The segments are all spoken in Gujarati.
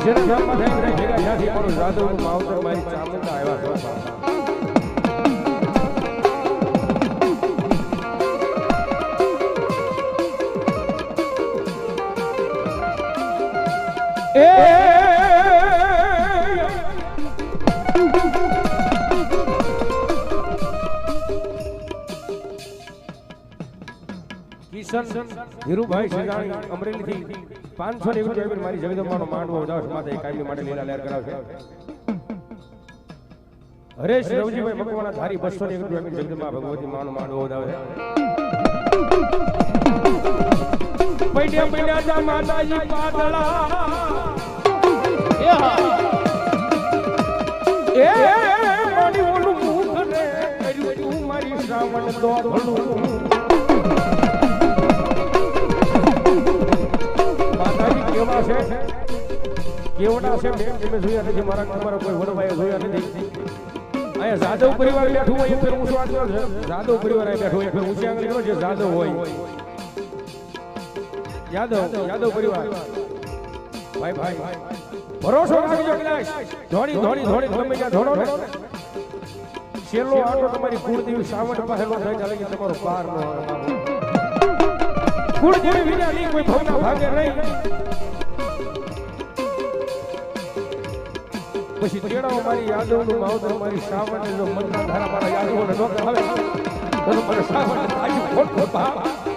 જેના ધર્મ બધા ભેગા ત્યાંથી મારું જાદવનું માવતર મારી ચામુંડા આવ્યા છે કિશન ધીરુભાઈ શિરાણી અમરેલીથી પાંચસો ને મારી જગદંબાનો માંડવો દસ માથે કાયમી માટે લીલા લહેર કરાવશે. હરેશ રવજીભાઈ મકવાના ધારી બસો ને આપીને ભગવતી માનો માંડવો વધાવે પૈડ્યા પૈડ્યા માતાજી એ મારી ઓલું મુખ ને કર્યું તું મારી શ્રાવણ કેવા છે? કેવડા છે? મેં તમે જોયા નથી, મારા તમારા કોઈ વડવાએ જોયા નથી. અહીંયા જાદવ પરિવાર બેઠું હોય ફેર ઊંચો આંકડો છે? જાદવ પરિવાર બેઠો હોય ફેર ઊંચી આંગળી જે જાદવ હોય. યાદવ યાદવ પરિવાર. ભાઈ ભાઈ ભરોસો રાખજો, કદાચ. ધોડી ધોડી ધોડી તમે ત્યાં ધોડો ને. છેલ્લો આટો તમારી કુળદેવી સાવટ પાસે થઈ ચાલે કે તમારો પાર નો કુળદેવી વિના નહીં, કોઈ ભવના ભાગે નહીં. પછી તેડાઓ મારી યાદવનું માવતર મારી સાવણ જો મનના ધારા મારા યાદવોને નો આવે. તો મને સાવણ આજુ ખોટ ખોટ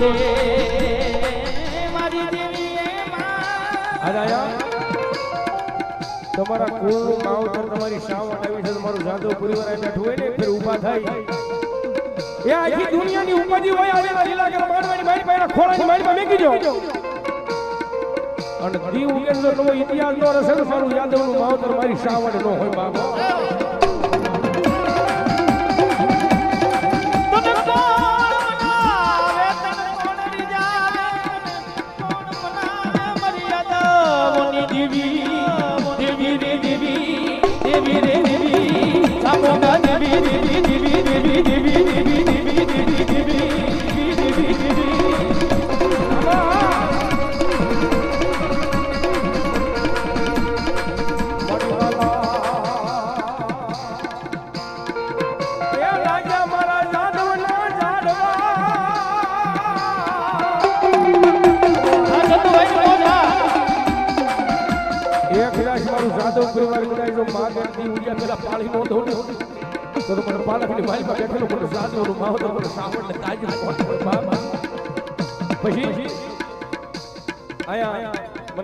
જોજે મારી દેવી આયા. તમારા કુળનું માવતર તમારી શાવટ આવી છે તમારું જાદવ પરિવાર બેઠું હોય ને ફેર ઊભા થાય. એ આખી દુનિયાની ઉપાધિ હોય આવેલા કે માનવાની મારી પાસે ખોળાની મારી પાસે મેકી દો. અને દીવ ઉગેન્દ્ર નો ઇતિહાસ નો રસે તો મારું યાદવનું માવતર મારી શાવટ નો હોય બાબા જાદવ પરિવાર કદાચ જો માગણથી ઉડિયા પેલા પાળી નો દોડે તો મને પાલકની મારીમાં બેઠેલો મને જાદવનું માવતર મને સાવણને તાજી બાબા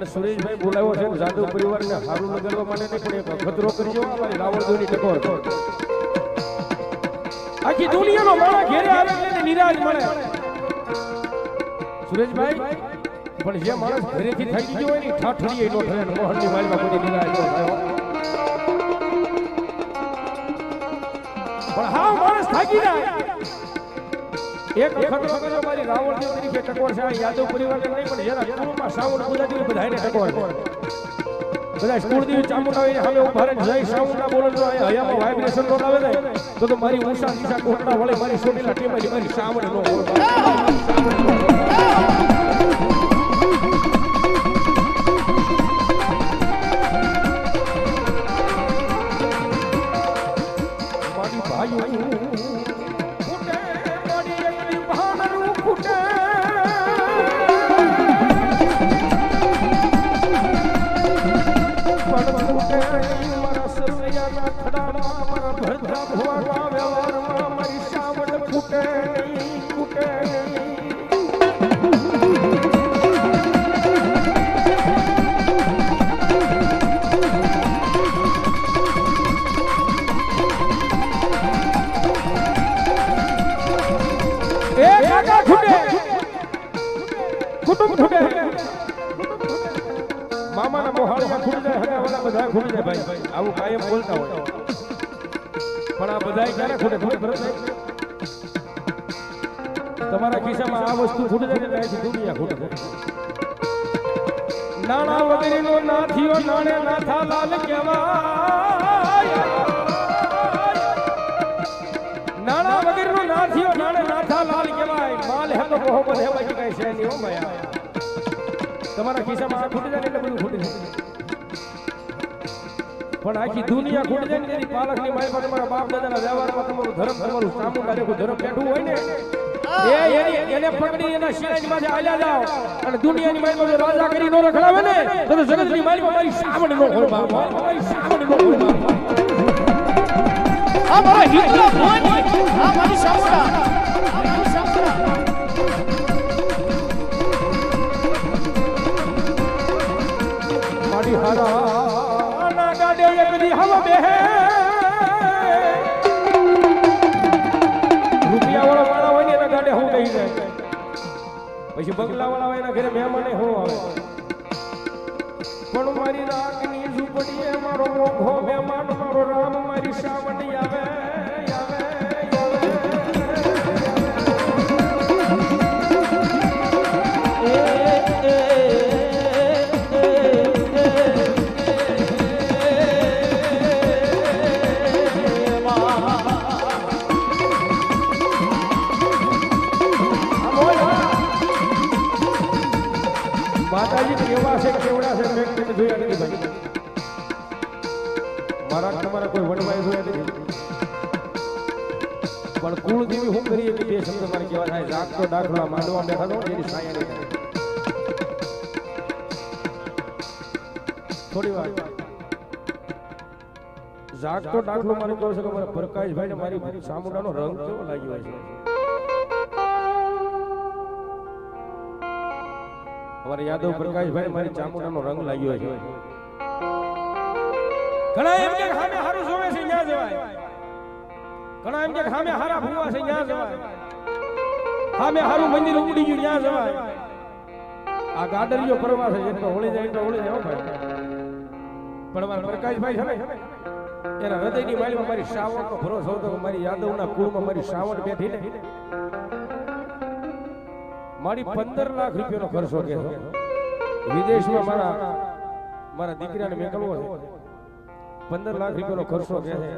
સુરેશભાઈ બોલાવ્યો છે ને જાદવ પરિવારને હારું લગાડવા માટે નહીં પણ એક ખતરો કરજો અમારી રાવણદેવની ટકોર આખી દુનિયાનો માણસ ઘેરે આવે એટલે નિરાશ મળે. સુરેશભાઈ પણ જે માણસ ઘરેથી થાકી ગયો હોય ને ઠાઠડીએ નો ઠરે ને મોહનની મારીમાં કોઈ દીધા ન થયો પણ હા માણસ થાકી જાય. એક વખત વખત મારી રાવણજી તરીકે ટકોર છે, આ યાદવ પરિવારને નહીં, પણ જેના કુળમાં સાવણ ગુજરાતી બધાને ટકોર બધા સ્કૂળદેવી ચામુંડા હોય હવે ઊભા રહીને જય સાવુંડા બોલો તો અહીં હયામાં વાઇબ્રેશન નો આવે ને, તો તો મારી ઉષા દિશા કોટડા વળે મારી સોટીલા ટીમ મારી સાવણ નો મારી બધા ખૂટી જાય ભાઈ આવું કાયમ બોલતા હોય. પણ આ બધા ક્યારે ખૂટે ખૂટે ભરત તમારા ખિસ્સામાં આ વસ્તુ ખૂટી જાય એટલે અહીંથી દુનિયા ખૂટે નાણા વગેરેનો ના થયો નાણે નાથા લાલ કહેવાય. નાણા વગેરેનો ના થયો નાણે નાથા લાલ કહેવાય. માલ હે તો મોહબ્બત હે બાકી કઈ છે નહીં હો માયા તમારા ખિસ્સામાં આ ખૂટી જાય એટલે બધું ખૂટી જાય પણ આખી દુનિયા ખૂટી જાય તેની પાલકની માય તમારા બાપ દાદાના વ્યવહારમાં તમારું ધર્મ, તમારું સામું કાર્ય ધર્મ બેઠું હોય ને, એ એની- પકડી એના આલ્યા જાઓ. અને દુનિયાની માલમાં રાજા કરી નો રખડાવે ને જગતની માલમાં મારી સાવણ નો હોય બાપ. મારી સાવણ નો હોય બાપ. આ મારા હિતના ભવાની આ મારી સામુડા. પછી બંગલા વાળા એના ઘરે મહેમાને હું આવે. પણ મારી રાગની ઝૂંપડીએ મારો મોઘો મહેમાન, મારો રામ, મારી સાવણી કેવા દાખલો માંડવા બેઠા તો એની સાયા થોડી વાર. જાગતો દાખલો મારે કહો છે કે મારા પ્રકાશભાઈ ને મારી સામુડાનો રંગ કેવો લાગ્યો છે અમારે યાદવ પ્રકાશભાઈ મારી ચામુડાનો રંગ લાગ્યો છે ઘણા એમ કે સામે હારું જોવે છે ન્યા જવાય. ઘણા એમ કે સામે હારા ભૂવા છે ન્યા જવાય. સામે હારું મંદિર ઉડી ગયું, ત્યાં જવાય. આ ગાડરીઓ ફરવા છે એટલે હોળી જાય એટલે હોળી જાય ભાઈ. મારા પ્રકાશભાઈ છે ને, એના હૃદયની માલીમાં મારી શ્રાવણનો ભરોસો હતો મારી યાદવના કુળમાં મારી શ્રાવણ બેઠી ને. મારી પંદર લાખ રૂપિયાનો ખર્ચો કે વિદેશમાં મારા મારા દીકરાને મેકલવો છે. પંદર લાખ રૂપિયાનો ખર્ચો કે છે.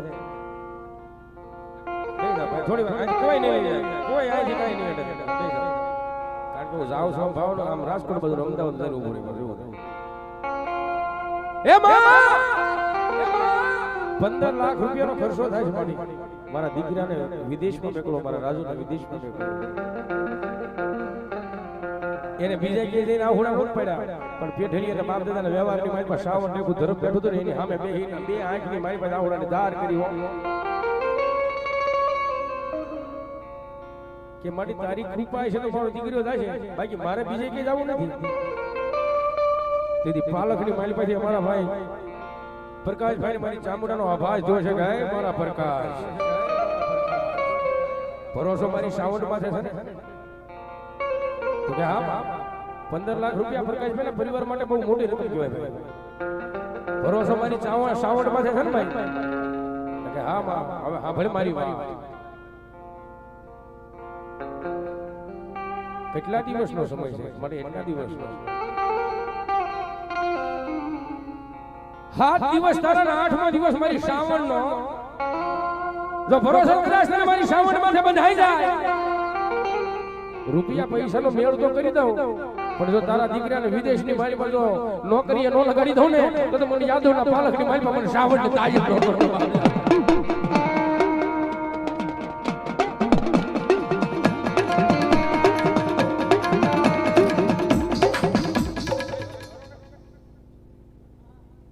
થોડી વાર કોઈ નહીં કોઈ અહીંથી કઈ નહીં હટે. કારણ કે હું જાઉં છું ભાવનગર, આમ રાજકોટ બધું અમદાવાદ જઈને ઊભું રહી પાછું એવું થાય. એ પંદર લાખ રૂપિયાનો ખર્ચો થાય છે મારી. મારા દીકરાને વિદેશમાં મેકલો મારા રાજુને વિદેશમાં મેકલો. એને બીજા કે જઈને આહુડા હોત પડ્યા. પણ પેઠેલી એટલે બાપ દાદાના વ્યવહારની મારી પાસે શ્રાવણ ને ધરમ બેઠું હતું એની સામે બે આંખની મારી પાસે આહુડાને ધાર કરી કે મારી તારી કૃપા છે તો મારો દીકરીઓ છે બાકી મારે બીજે કે જવું નથી. તેથી પાલકની મારી પાસે અમારા ભાઈ પ્રકાશભાઈ મારી ચામુંડાનો આભાસ જો છે ગાય મારા પ્રકાશ. ભરોસો મારી સાવડ પાસે છે ને? તો કે હા પંદર લાખ રૂપિયા પ્રકાશભાઈ પરિવાર માટે બહુ મોટી રકમ કહેવાય ભરોસો મારી ચાવણ સાવડ પાસે છે ને ભાઈ કે હા માં હવે હા ભલે મારી વાત. કેટલા દિવસનો સમય છે? મારે એટલા દિવસનો. સાત દિવસ તારા ને આઠમો દિવસ મારી શ્રાવણનો જો ભરોસો કદાચ મારી શ્રાવણ માથે બંધાઈ જાય. રૂપિયા પૈસાનો મેળ તો કરી દઉં. પણ જો તારા દીકરાને વિદેશની મારી પર જો નોકરીએ નો લગાડી દઉં ને, તો મને પાલકની મારી પર મને શ્રાવણની તાજી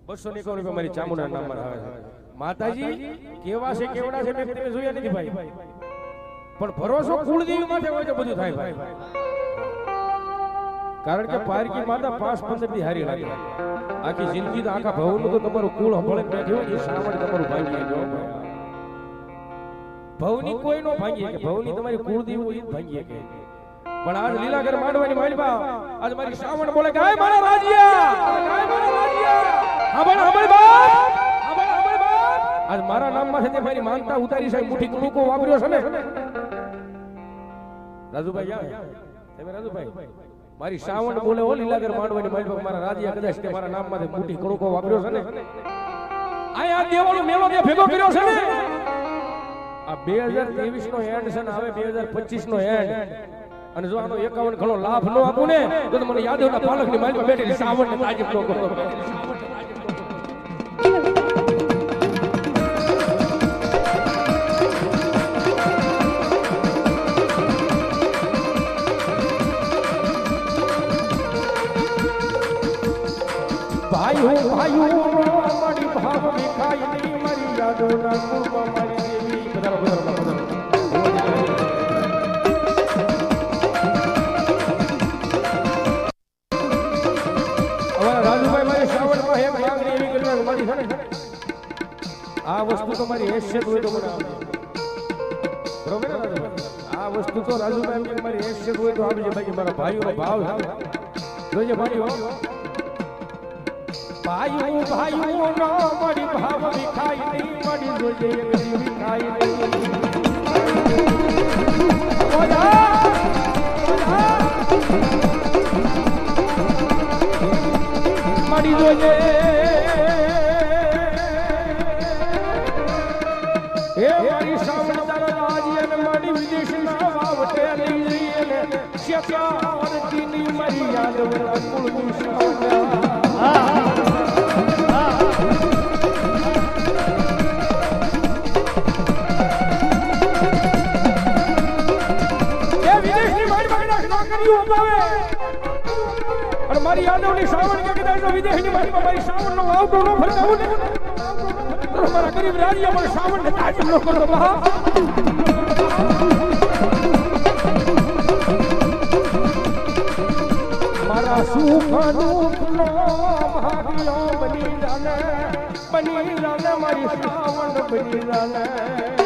બસો ને રૂપિયા મારી ચામુંડા નામમાં આવે છે. માતાજી કેવા છે કેવડા છે મેં તમે જોયા નથી ભાઈ. પણ ભરોસો કુળદેવી માટે હોય તો બધું થાય ભાઈ. કારણ કે પારકી માતા પાંચ પંદરથી હારી લાગે. આખી જિંદગી તો આખા ભવનું તો તમારું કુળ હંભળે બેઠી હોય એ શ્રાવણ તમારું ભાંગી ગયો? ભવની કોઈ નો ભાંગી કે? ભવની તમારી કુળદેવી હોય એ કે? પણ આજ લીલાગર માંડવાની માલબા આજ મારી શ્રાવણ બોલે "આય મારા રાજ્યા આય મારા રાજ્યા! હાંભળ હાંભળ બાપ હાંભળ હાંભળ બાપ આજ મારા નામમાં છે તે મારી માનતા ઉતારી સાહેબ મુઠી કુણુકો વાપર્યો છે ને. રાજુભાઈ યા તમે રાજુભાઈ મારી શ્રાવણ બોલે ઓ લીલાગર માંડવાની માલબા મારા રાજ્યા કદાચ તે મારા નામમાંથી મુઠી કુણુકો વાપર્યો છે ને. આય આ મેળો તે ભેગો કર્યો છે ને. આ બે હજાર ત્રેવીસ નો એન્ડ છે ને હવે બે હજાર પચીસ નો એન્ડ અને જો આનો એકાવન ઘણો લાભ ન આપું ને, તો મને યાદવના પાલકની માલમાં બેઠેલી સાવણ ને તાજીબ ન કરો. ભાઈ ભાઈ મારી ભાવ દેખાય નહીં મારી યાદોના કુળમાં મારી દેવી. બધા બધા પધારો આ વસ્તુ તો મારી હેસિયત હોય તો મને બરોબર આ વસ્તુ તો રાજુભાઈ મારી હેસિયત હોય તો આપજે બાકી મારા ભાઈઓનો ભાવ જોજે ભાઈઓ. ભાઈઓ ભાઈઓ નો મારી ભાવ વિખાઈ નહીં મારી જોજે દી નહીં. ઓલા જોજે. તારા રાજી અને મારી વિદેશના વાવટે લઈ જઈએ ને શેકાવરતીની મારી શ્રાવણ એ વિદેશની મારી અને યાદવની શ્રાવણ કે કદાચ તો વિદેશની મારી મારી શ્રાવણનો ન ફરતા ને તો મારા ગરીબ શ્રાવણ ને તાજીમ ન કરતો બા મારા સુખ ભાગ્યો બની રાને બની રાને મારી શ્રાવણ બની જાને.